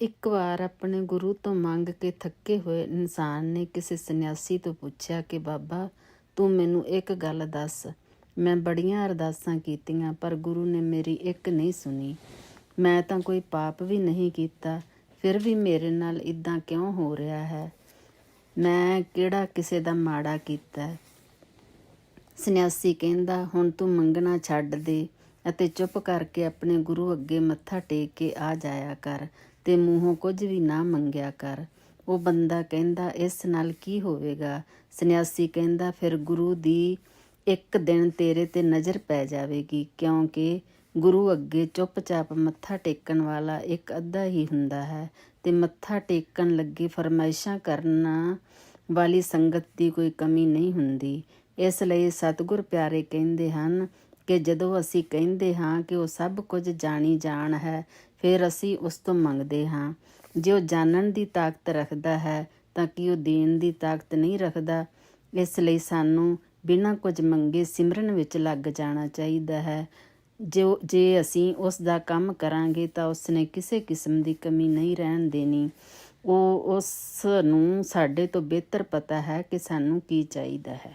ਇੱਕ ਵਾਰ ਆਪਣੇ ਗੁਰੂ ਤੋਂ ਮੰਗ ਕੇ ਥੱਕੇ ਹੋਏ ਇਨਸਾਨ ਨੇ ਕਿਸੇ ਸੰਨਿਆਸੀ ਤੋਂ ਪੁੱਛਿਆ ਕਿ, ਬਾਬਾ, ਤੂੰ ਮੈਨੂੰ ਇੱਕ ਗੱਲ ਦੱਸ। ਮੈਂ ਬੜੀਆਂ ਅਰਦਾਸਾਂ ਕੀਤੀਆਂ, ਪਰ ਗੁਰੂ ਨੇ ਮੇਰੀ ਇੱਕ ਨਹੀਂ ਸੁਣੀ। ਮੈਂ ਤਾਂ ਕੋਈ ਪਾਪ ਵੀ ਨਹੀਂ ਕੀਤਾ, ਫਿਰ ਵੀ ਮੇਰੇ ਨਾਲ ਇਦਾਂ ਕਿਉਂ ਹੋ ਰਿਹਾ ਹੈ? ਮੈਂ ਕਿਹੜਾ ਕਿਸੇ ਦਾ ਮਾੜਾ ਕੀਤਾ? ਹੈ? ਸੰਨਿਆਸੀ ਕਹਿੰਦਾ, ਹੁਣ ਤੂੰ ਮੰਗਣਾ ਛੱਡ ਦੇ। ਅਤੇ ਚੁੱਪ ਕਰਕੇ ਆਪਣੇ ਗੁਰੂ ਅੱਗੇ ਮੱਥਾ ਟੇਕ ਕੇ ਆ ਜਾਇਆ ਕਰ ਤੇ ਮੂੰਹੋਂ ਕੁਝ ਵੀ ਨਾ ਮੰਗਿਆ ਕਰ। ਉਹ ਬੰਦਾ ਕਹਿੰਦਾ, ਇਸ ਨਾਲ ਕੀ ਹੋਵੇਗਾ? ਸੰਨਿਆਸੀ ਕਹਿੰਦਾ, ਫਿਰ ਗੁਰੂ ਦੀ ਇੱਕ ਦਿਨ ਤੇਰੇ ਤੇ ਨਜ਼ਰ ਪੈ ਜਾਵੇਗੀ, ਕਿਉਂਕਿ ਗੁਰੂ ਅੱਗੇ ਚੁੱਪਚਾਪ ਮੱਥਾ ਟੇਕਣ ਵਾਲਾ ਇੱਕ ਅੱਧਾ ਹੀ ਹੁੰਦਾ ਹੈ ਤੇ ਮੱਥਾ ਟੇਕਣ ਲੱਗੇ ਫਰਮਾਇਸ਼ਾਂ ਕਰਨਾ ਵਾਲੀ ਸੰਗਤ ਦੀ ਕੋਈ ਕਮੀ ਨਹੀਂ ਹੁੰਦੀ। ਇਸ ਲਈ ਸਤਿਗੁਰ ਪਿਆਰੇ ਕਹਿੰਦੇ ਹਨ ਕਿ ਜਦੋਂ ਅਸੀਂ ਕਹਿੰਦੇ ਹਾਂ ਕਿ ਉਹ ਸਭ ਕੁਝ ਜਾਣੀ ਜਾਣ ਹੈ, ਫਿਰ ਅਸੀਂ ਉਸ ਤੋਂ ਮੰਗਦੇ ਹਾਂ। ਜੇ ਉਹ ਜਾਣਨ ਦੀ ਤਾਕਤ ਰੱਖਦਾ ਹੈ, ਤਾਂ ਕਿ ਉਹ ਦੇਣ ਦੀ ਤਾਕਤ ਨਹੀਂ ਰੱਖਦਾ? ਇਸ ਲਈ ਸਾਨੂੰ ਬਿਨਾਂ ਕੁਝ ਮੰਗੇ ਸਿਮਰਨ ਵਿੱਚ ਲੱਗ ਜਾਣਾ ਚਾਹੀਦਾ ਹੈ। ਜੋ ਜੇ ਅਸੀਂ ਉਸ ਦਾ ਕੰਮ ਕਰਾਂਗੇ, ਤਾਂ ਉਸ ਨੇ ਕਿਸੇ ਕਿਸਮ ਦੀ ਕਮੀ ਨਹੀਂ ਰਹਿਣ ਦੇਣੀ। ਉਹ ਉਸ ਨੂੰ ਸਾਡੇ ਤੋਂ ਬਿਹਤਰ ਪਤਾ ਹੈ ਕਿ ਸਾਨੂੰ ਕੀ ਚਾਹੀਦਾ ਹੈ।